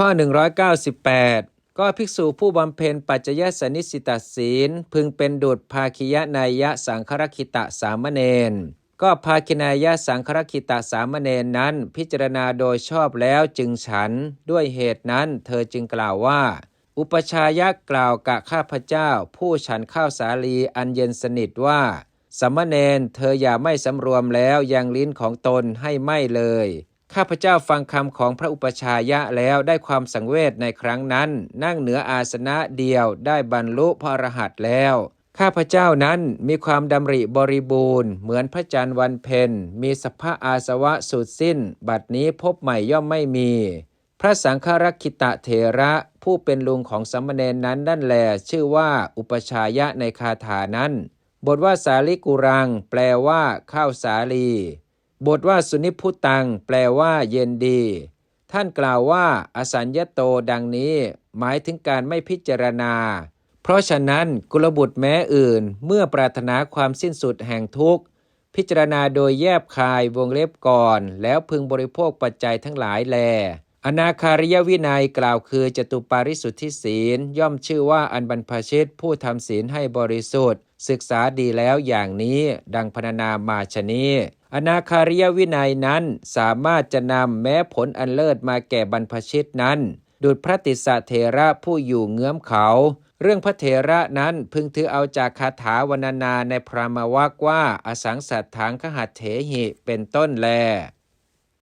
ข้อ 198 ก็ภิกษุผู้บำเพ็ญปัจจยสนิสิตศีล พึงเป็นดุจภาคิยนายะสังครคิตะสามเณรก็ภาคินายะสังครคิตะสามเณรนั้น พิจารณาโดยชอบแล้วจึงฉันด้วยเหตุนั้นเธอจึงกล่าวว่า อุปชายะกล่าวกะข้าพเจ้า ผู้ฉันข้าวสาลีอันเย็นสนิทว่าสามเณรเธออย่าไม่สำรวมแล้วยังลิ้นของตนให้ไม่เลย ข้าพเจ้าฟังคำของพระอุปชายะแล้วได้ความสังเวชในครั้งนั้น นั่งเหนืออาสนะเดียวได้บรรลุพระอรหันต์แล้ว ข้าพเจ้านั้นมีความดำริบริบูรณ์ เหมือนพระจันทร์วันเพ็ญมีสภาอาสวะสุดสิ้น บัดนี้พบใหม่ย่อมไม่มี พระสังฆรักขิตะเถระผู้เป็นลุงของสามเณรนั้นนั่นแหลชื่อว่าอุปชายะในคาถานั้น บทว่าสาลิกุรัง แปลว่าข้าวสาลี บทว่าสุนิพุตัง แปลว่า เย็นดี ท่านกล่าวว่า อสัญญโตดังนี้ หมายถึงการไม่พิจารณา เพราะฉะนั้นกุลบุตรแม้อื่น เมื่อปรารถนาความสิ้นสุดแห่งทุกข์ พิจารณาโดยแยบคายวงเล็บก่อน แล้วพึงบริโภคปัจจัยทั้งหลายแล อนาคาริยวินัยกล่าวคือจตุปาริสุทธิศีล ย่อมชื่อว่าอันบรรพชิตผู้ทำศีลให้บริสุทธิ์ ศึกษาดีแล้วอย่างนี้ดังพรรณนามาชนีอนาคาริยวินัยนั้นสามารถจะนำแม้ผลอันเลิศมาแก่บรรพชิตนั้น ดุจพระติสะเทระผู้อยู่เงื้อมเขา เรื่องพระเถระนั้นพึงถือเอาจากคาถาวรรณนาในพรามวักว่าอสังสัตถังขหัตเถหิเป็นต้นแล